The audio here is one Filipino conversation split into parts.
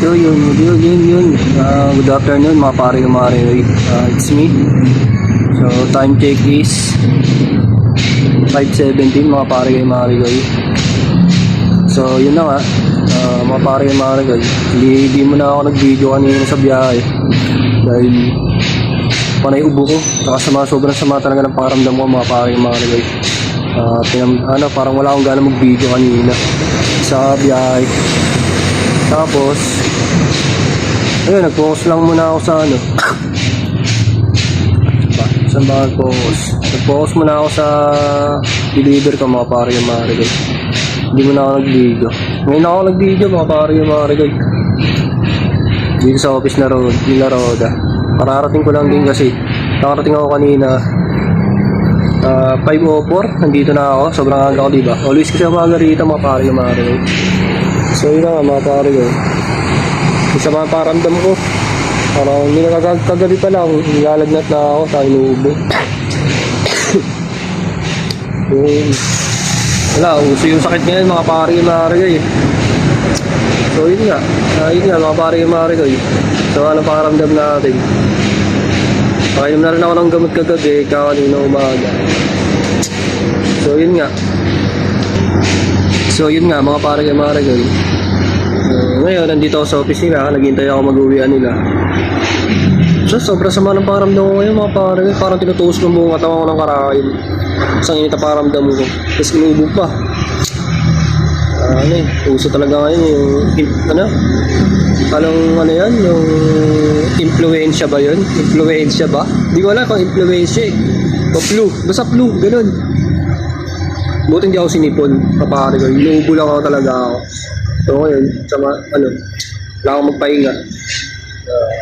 So yun, yun, yun, yun. Uh, good afternoon mga pare ng mga uh, It's me. So time check is 5.17 mga pare ng mga So yun na nga. Uh, mga pare ng mga Hindi, hindi mo na ako nag-video kanina sa biyahe. Dahil panay ubo ko. Saka sama, sobrang sama talaga ng pakiramdam ko mga pare ng mga Uh, pinam, ano, parang wala akong gana mag-video kanina sa biyahe. Tapos, ayun, nag-focus lang muna ako sa ano. ba, saan ba nag-focus? Nag-focus muna ako sa deliver ko mga pare yung mga regay. Hindi muna ako nag-video. Ngayon ako nag-video mga pare yung mga regay. Dito sa office na road, nila Roda. Kararating ko lang din kasi. Nakarating ako kanina. Uh, 5.04, nandito na ako. Sobrang aga ko, diba? Always kasi ako maaga rito mga pare yung mga regay. So yun nga mga pare ko. Isa mga paramdam ko. Parang hindi na kag- kagabi pa lang, nilalagnat na ako sa inuubo. yung, wala, uso yung sakit ngayon mga pare yung mga regay. So yun nga, uh, yun nga mga pare yung mga regay. So ano pakiramdam natin? Pakainom na rin ako ng gamot kagabi, kakanina umaga. So yun nga, So yun nga mga pare mga regay. Uh, ngayon nandito ako sa office nila, naghihintay ako mag-uwian nila. So sobrang sama ng paramdam ko ngayon mga pare, parang tinutuos ng buong katawan ko ng karain. Isang init na paramdam ko. Tapos inubo pa. Ah, ano eh, uso talaga ngayon yung, ano? Anong ano yan? Yung influensya ba yun? Influensya ba? Hindi ko alam kung influensya eh. O flu. Basta flu, ganun. Buti hindi ako sinipon, kapare ko. Inuubo lang ako talaga ako. So ngayon, sama, ano, wala akong magpahinga. Uh,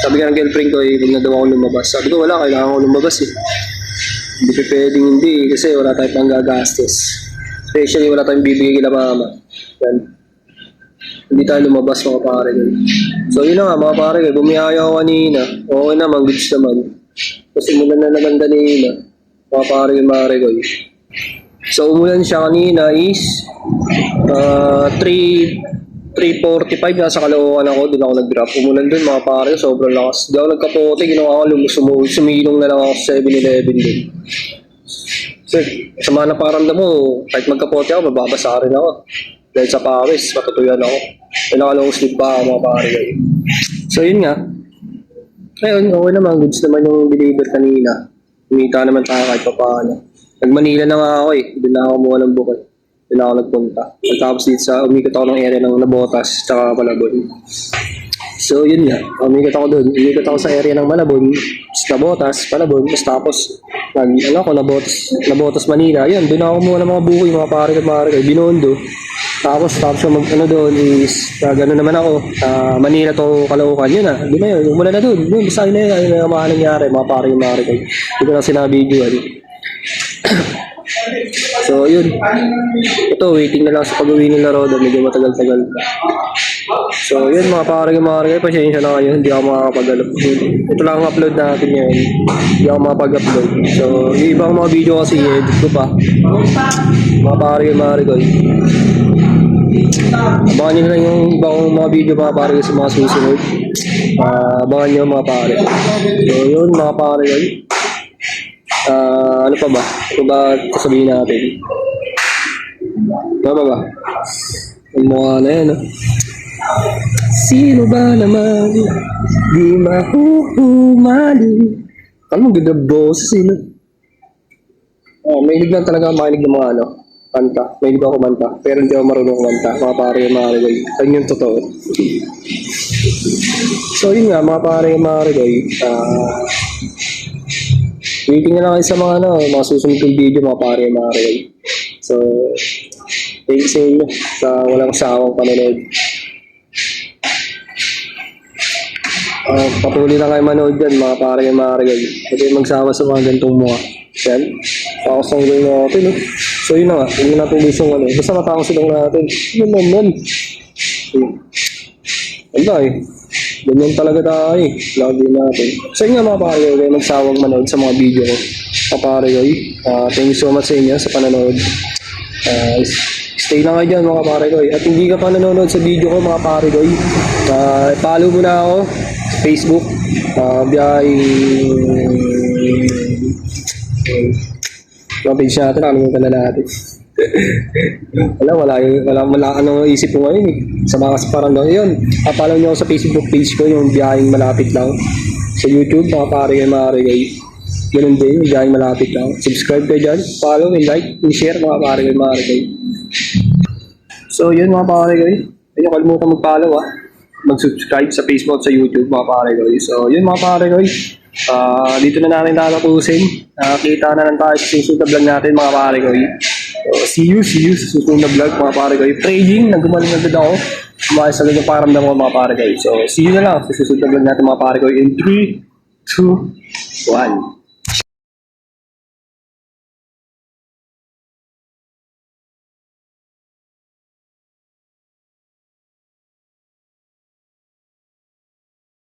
sabi nga ng girlfriend ko, eh, huwag na daw ako lumabas. Sabi ko, wala, kailangan ko lumabas eh. Hindi pa pwedeng hindi, kasi wala tayong panggagastos. Especially, wala tayong bibigay kila mama. Yan. Hindi tayo lumabas mga pare ko. So yun na nga mga pare ko, bumiyaya ako kanina. Okay naman, goods naman. Kasi umulan na naman kanina. Mga pare ko, pare ko. So umulan siya kanina is uh, 3 3.45 nasa Caloocan ako, doon ako nag-drop. Umulan doon mga pare, sobrang lakas. Di ako nagkapote, ginawa ko lumusumo, sumilong na lang ako sa 7-Eleven doon. So, sama na paramdam mo, kahit magkapote ako, mababasa rin ako. Dahil sa pawis, matutuyan ako. May nakalong sleep pa ako mga pare. So yun nga. Ngayon, okay naman, goods naman yung deliver kanina. Kumita naman tayo kahit pa paano. Nag-Manila na nga ako eh. Doon na ako kumuha ng bukod. Doon na ako nagpunta. Pagkapos dito sa, umikot ako ng area ng Nabotas, tsaka Malabon. So yun nga, umikot ako doon. Umikot ako sa area ng Malabon, Nabotas, Malabon, tapos tapos, nag, ano ako, Nabotas, Nabotas, Manila. Yan, doon ako kumuha ng mga bukoy, mga pare ko, pare ko, Binondo. Tapos, tapos mag, ano doon is, uh, gano'n naman ako, ah, Manila to Caloocan, yun ah, doon na yun, umula na doon, yun, basta yun na yun, yun ang mga nangyari, mga pare yung pare ko. Hindi ko na sinabi yun. So, yun. Ito, waiting na lang sa pag-uwi nila Roda. Medyo matagal-tagal. So, yun mga pare mga pare. Pasensya na kayo. Hindi ako makakapag-upload. Ito lang ang upload natin ngayon. Hindi ako makapag-upload. So, yung ibang mga video kasi edit ko pa. Mga pare mga pare ko. Abangan nyo na lang yung ibang mga video mga pare sa mga susunod. Ah, abangan nyo mga pare. So, yun mga pare ko. Ah, ano pa ba? Ano ba sasabihin natin? Pa ba? Ang mukha na yan, ah. Sino ba naman di mahuhumali? Ano mo ganda boses, sino? Oh, may lang talaga makinig ng mga ano, kanta. May ako kumanta. Pero hindi ako marunong kumanta. Mga pare mga regay. Yan yung totoo. So yun nga, mga pare mga regay. Ah, Waiting na lang kayo sa mga ano, mga susunod kong video mga pare, mga rin. So, thank you sa inyo sa walang sawang panonood. Uh, patuloy na kayo manood dyan, mga pare, mga rin. Huwag kayo magsawa sa mga gantong mukha. Yan. Tapos ang gawin natin, no? So, yun na nga. Hindi na natin gusto ano. Basta matapos lang natin. Yun naman. Wala eh. Ganyan talaga tayo eh. Lagi natin. So yun mga pare, kayo magsawang manood sa mga video ko. Mga pare, uh, thank you so much sa inyo sa panonood. Uh, Stay lang kayo dyan mga pare ko. At hindi ka pa nanonood sa video ko mga pare ko. Uh, follow mo na ako sa Facebook. Uh, biyay... Mga page natin, nakalimutan na natin. Wala, wala, wala, wala, ano isip ko ngayon eh. Sa mga parang doon. Yun, uh, follow nyo ako sa Facebook page ko, yung biyayeng malapit lang. Sa YouTube, mga pare kayo, mga pare kayo. Ganun din, yung biyayeng malapit lang. Subscribe kayo dyan, follow, and like, and share, mga pare kayo, mga pare kayo. So, yun mga pare. Hindi nyo kalimutan mag-follow ah. Mag-subscribe sa Facebook at sa YouTube mga pare ko. So, yun mga pare ko. Ah, dito na natin tatapusin. Nakakita na lang tayo sa susunod na vlog natin mga pare ko. See you, see you sa susunod na vlog mga pare ko. Praying, nagumaling agad ako. Umayos agad yung paramdam ko mga pare ko. So, see you na lang sa susunod na vlog natin mga pare ko. In 3, 2, 1.